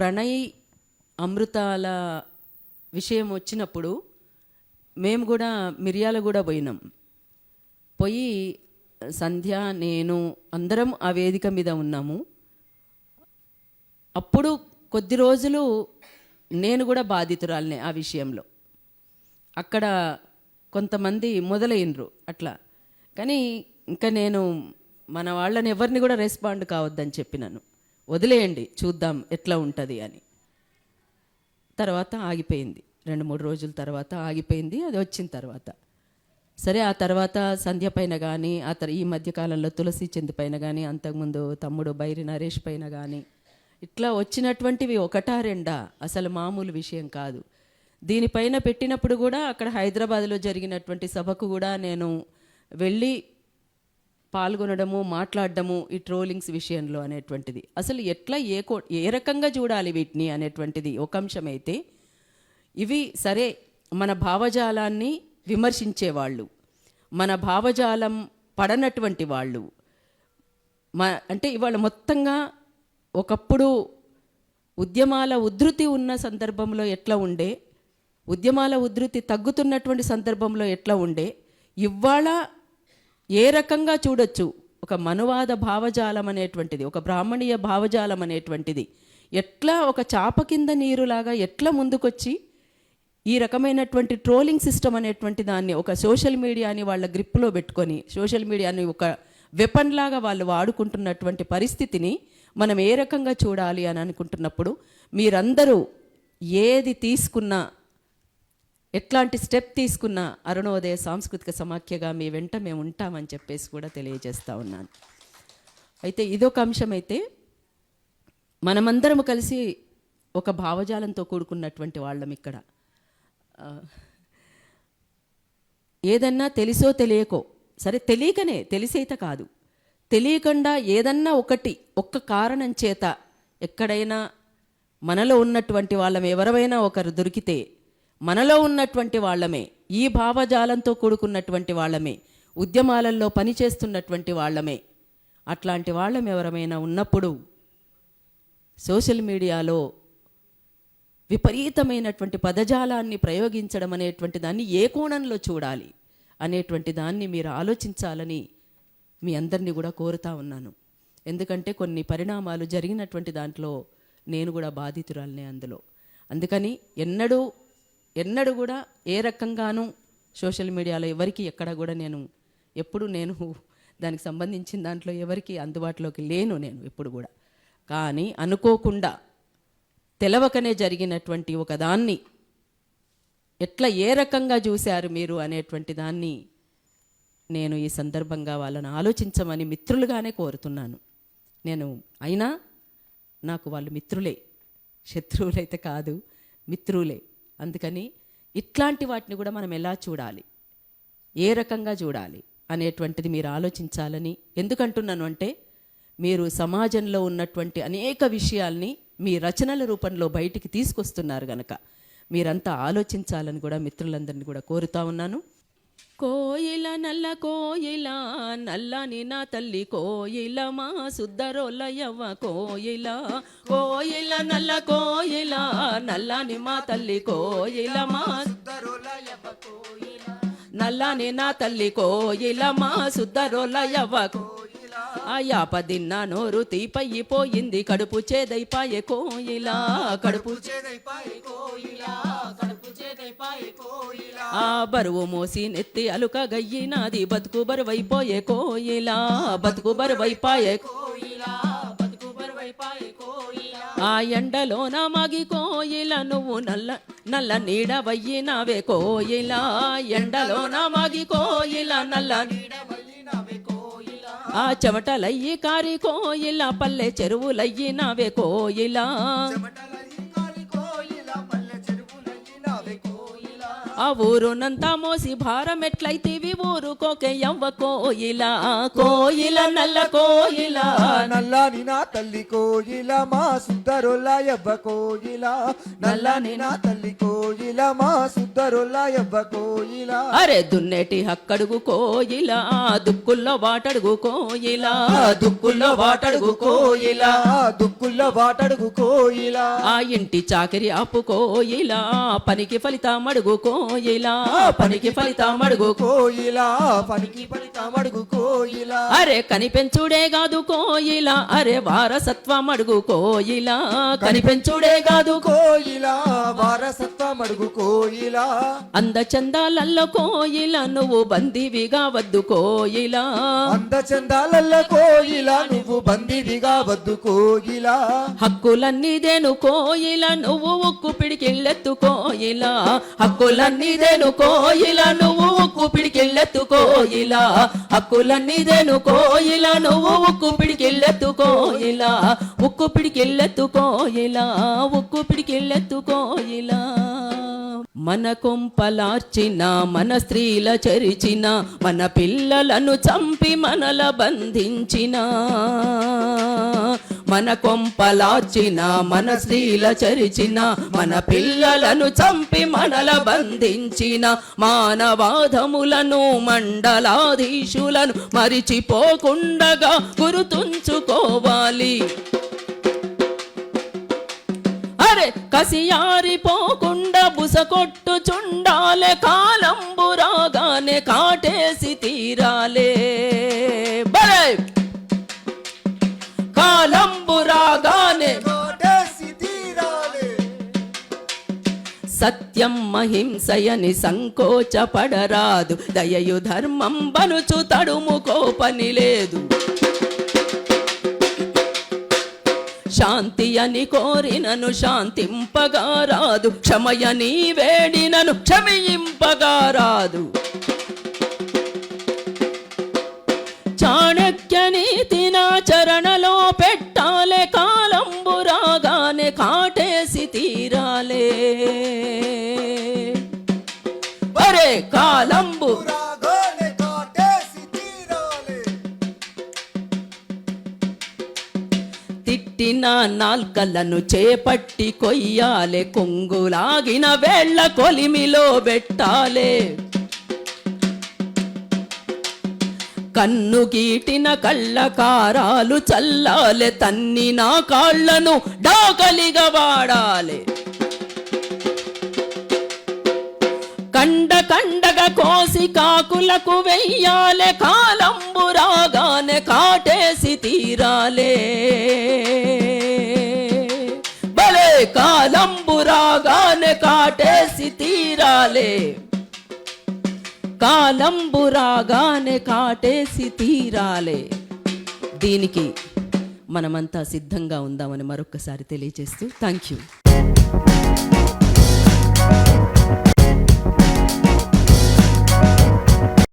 ప్రణయ్ అమృతాల విషయం వచ్చినప్పుడు మేము కూడా మిరియాల కూడా పోయినాం. పోయి సంధ్య నేను అందరం ఆ వేదిక మీద ఉన్నాము. అప్పుడు కొద్ది రోజులు నేను కూడా బాధితురాలనే ఆ విషయంలో. అక్కడ కొంతమంది మొదలైనరు అట్లా. కానీ ఇంకా నేను మన వాళ్ళని ఎవరిని కూడా రెస్పాండ్ కావద్దని చెప్పినాను వదిలేయండి చూద్దాం ఎట్లా ఉంటుంది అని. తర్వాత ఆగిపోయింది. రెండు మూడు రోజుల తర్వాత ఆగిపోయింది అది వచ్చిన తర్వాత. సరే ఆ తర్వాత సంధ్య పైన కానీ ఆ తర్ ఈ మధ్యకాలంలో తులసి చెంది పైన కానీ అంతకుముందు తమ్ముడు బైరి నరేష్ పైన కానీ ఇట్లా వచ్చినటువంటివి ఒకటా రెండా? అసలు మామూలు విషయం కాదు. దీనిపైన పెట్టినప్పుడు కూడా అక్కడ హైదరాబాద్లో జరిగినటువంటి సభకు కూడా నేను వెళ్ళి పాల్గొనడము మాట్లాడడము ఈ ట్రోలింగ్స్ విషయంలో అనేటువంటిది. అసలు ఎట్లా ఏ కో ఏ రకంగా చూడాలి వీటిని అనేటువంటిది ఒక అంశమైతే ఇవి సరే మన భావజాలాన్ని విమర్శించేవాళ్ళు మన భావజాలం పడనటువంటి వాళ్ళు. మా అంటే ఇవాళ మొత్తంగా ఒకప్పుడు ఉద్యమాల ఉధృతి ఉన్న సందర్భంలో ఎట్లా ఉండే ఉద్యమాల ఉధృతి తగ్గుతున్నటువంటి సందర్భంలో ఎట్లా ఉండే ఇవాళ ఏ రకంగా చూడొచ్చు? ఒక మనువాద భావజాలం అనేటువంటిది ఒక బ్రాహ్మణీయ భావజాలం అనేటువంటిది. ఎట్లా ఒక చాప కింద నీరులాగా ఎట్లా ముందుకొచ్చి ఈ రకమైనటువంటి ట్రోలింగ్ సిస్టమ్ అనేటువంటి దాన్ని ఒక సోషల్ మీడియాని వాళ్ళ గ్రిప్లో పెట్టుకొని సోషల్ మీడియాని ఒక వెపన్ లాగా వాళ్ళు వాడుకుంటున్నటువంటి పరిస్థితిని మనం ఏ రకంగా చూడాలి అని అనుకుంటున్నప్పుడు మీరందరూ ఏది తీసుకున్నా ఎట్లాంటి స్టెప్ తీసుకున్న అరుణోదయ సాంస్కృతిక సమాఖ్యగా మీ వెంట మేము ఉంటామని చెప్పేసి కూడా తెలియజేస్తూ ఉన్నాను. అయితే ఇదొక అంశం అయితే మనమందరము కలిసి ఒక భావజాలంతో కూడుకున్నటువంటి వాళ్ళం ఇక్కడ. ఏదన్నా తెలిసో తెలియకో సరే తెలియకనే తెలిసేత కాదు. తెలియకుండా ఏదన్నా ఒకటి ఒక్క కారణం చేత ఎక్కడైనా మనలో ఉన్నటువంటి వాళ్ళం ఎవరైనా ఒకరు దొరికితే మనలో ఉన్నటువంటి వాళ్ళమే ఈ భావజాలంతో కూడుకున్నటువంటి వాళ్ళమే ఉద్యమాలలో పనిచేస్తున్నటువంటి వాళ్ళమే. అట్లాంటి వాళ్ళం ఎవరమైనా ఉన్నప్పుడు సోషల్ మీడియాలో విపరీతమైనటువంటి పదజాలాన్ని ప్రయోగించడం అనేటువంటి దాన్ని ఏ కోణంలో చూడాలి అనేటువంటి దాన్ని మీరు ఆలోచించాలని మీ అందరినీ కూడా కోరుతా ఉన్నాను. ఎందుకంటే కొన్ని పరిణామాలు జరిగినటువంటి దాంట్లో నేను కూడా బాధితురాలనే అందులో. అందుకని ఎన్నడూ ఎన్నడూ కూడా ఏ రకంగానూ సోషల్ మీడియాలో ఎవరికి ఎక్కడ కూడా నేను ఎప్పుడు నేను దానికి సంబంధించిన దాంట్లో ఎవరికి అందుబాటులోకి లేను నేను ఎప్పుడు కూడా. కానీ అనుకోకుండా తెలవకనే జరిగినటువంటి ఒక దాన్ని ఎట్లా ఏ రకంగా చూశారు మీరు అనేటువంటి దాన్ని నేను ఈ సందర్భంగా వాళ్ళని ఆలోచించమని మిత్రులుగానే కోరుతున్నాను. నేను అయినా నాకు వాళ్ళు మిత్రులే శత్రువులైతే కాదు మిత్రులే. అందుకని ఇట్లాంటి వాటిని కూడా మనం ఎలా చూడాలి? ఏ రకంగా చూడాలి అనేటువంటిది మీరు ఆలోచించాలని ఎందుకంటున్నాను అంటే మీరు సమాజంలో ఉన్నటువంటి అనేక విషయాల్ని మీ రచనల రూపంలో బయటికి తీసుకొస్తున్నారు గనక మీరంతా ఆలోచించాలని కూడా మిత్రులందరినీ కూడా కోరుతా ఉన్నాను. కోయిల నల్ల కోయిల నల్లని నా తల్లి కోయిల మా సుద్దరోలయ్యవ్వ కోయిల. కోయిల నల్ల కోయిల నల్లని మా తల్లి కోయిల మా నల్లని నా తల్లి కోయిల మా సుద్దరోలయ్యవ్వ కోయిల. పదిన్న నోరు తీపయ్యిపోయింది కడుపు చేదైపాయే కోయిలా కడుపు ఆ బరువు మోసి నెత్తి అలుక గయ్యినాది బతుకు బరువైపోయే కోయిలా బతుకు బరువైపాయే ఆ ఎండలోన మగి కోయిల నువ్వు నల్ల నల్ల నీడ వయ్యినావే కోయిల ఎండలోన మగి కోయిల నల్ల ఆ చెమటలయ్యి కారి కోయిల పల్లె చెరువులయ్యి నావే కోయిలా. ఆ ఊరునంతా మోసి భారం ఎట్లయితేవి? ఊరుకోకే ఎవ్వ కోయిల కోయిల నల్ల కోయిల. నల్లాని నా తల్లి కోయిల మా సుద్దరుల ఎవ్వ కోయిల. నల్లాని నా తల్లి కోయిల మా సుద్దరుల ఎవ్వ కోయిల. అరే దున్నేటి హక్కడుగు కోయిల దుక్కుల్లో వాటడుగు కోయిల. దుక్కుల్లో వాటడుగు కోయిల దుక్కుల్లో బాటడుగు కోయిల. ఆ ఇంటి చాకరి ఆపు కోయిల పనికి ఫలితం అడుగు కోయిల పనికి ఫలితం అడుగు కోయిల పనికి ఫలితం అడుగు కోయిల అరే కనిపెంచుడే కాదు కోయిల అరే వారసత్వం అడుగు కోయిల. కనిపెంచుడే కాదు కోయిల వారసత్వం అడుగు కోయిల. అంద చందాలల్లో కోయిల నువ్వు బందీవిగా వద్దు కోయిల. అంద చందాలల్ల కోయిల నువ్వు బందీవిగా వద్దు కోయిల. హక్కులన్నీదేను కోయిల నువ్వు ఉక్కు పిడికిళ్ళెత్తు కోయిల. హక్కులన్నీదేను కోయిల నువ్వు ఉక్కు పిడికిళ్ళెత్తు కోయిల. హక్కులన్నీదేను కోయిల నువ్వు ఉక్కు పిడికిళ్ళెత్తు కోయిల. ఉక్కు పిడికిళ్ళెత్తు కోయిల ఉక్కు పిడికిళ్ళెత్తు కోయిలా. మన కొంపలార్చిన మన స్త్రీల చరిచిన మన పిల్లలను చంపి మనల బంధించిన. మన కొంపలార్చిన మన స్త్రీల చరిచిన మన పిల్లలను చంపి మనల బంధించిన. మానవాధములను మండలాధీశులను మరిచిపోకుండగా గుర్తుంచుకోవాలి. అరే కసియారిపోకుండా బుసకొట్టు చుండాలే కాలంబు రాగానే కాటేసి తీరాలే. బలే! కాలంబు రాగానే సత్యం మహింసయని సంకోచపడరాదు దయయు ధర్మం బనుచు తడుముకో పని లేదు. శాంతి అని కోరినను శాంతింపగా రాదు. క్షమయని వేడినను క్షమింపగా రాదు. నాల్కలను చేపట్టి కొయ్యాలే కొంగులాగిన వేళ్ళ కొలిమిలో పెట్టాలే. కన్ను గీటిన కళ్ళ కారాలు తన్ని తన్నిన కాళ్ళను డాకలిగా వాడాలే. కండ కండగా కోసి కాకులకు వెయ్యాలే కాలంబు రాగానే కాటేసి తీరాలే. భలే కాలంబు రాగానే కాటేసి తీరాలే. కాలంబు రాగానే కాటేసి తీరాలే. దీనికి మనమంతా సిద్ధంగా ఉందామని మరొకసారి తెలియజేస్తూ థ్యాంక్ యూ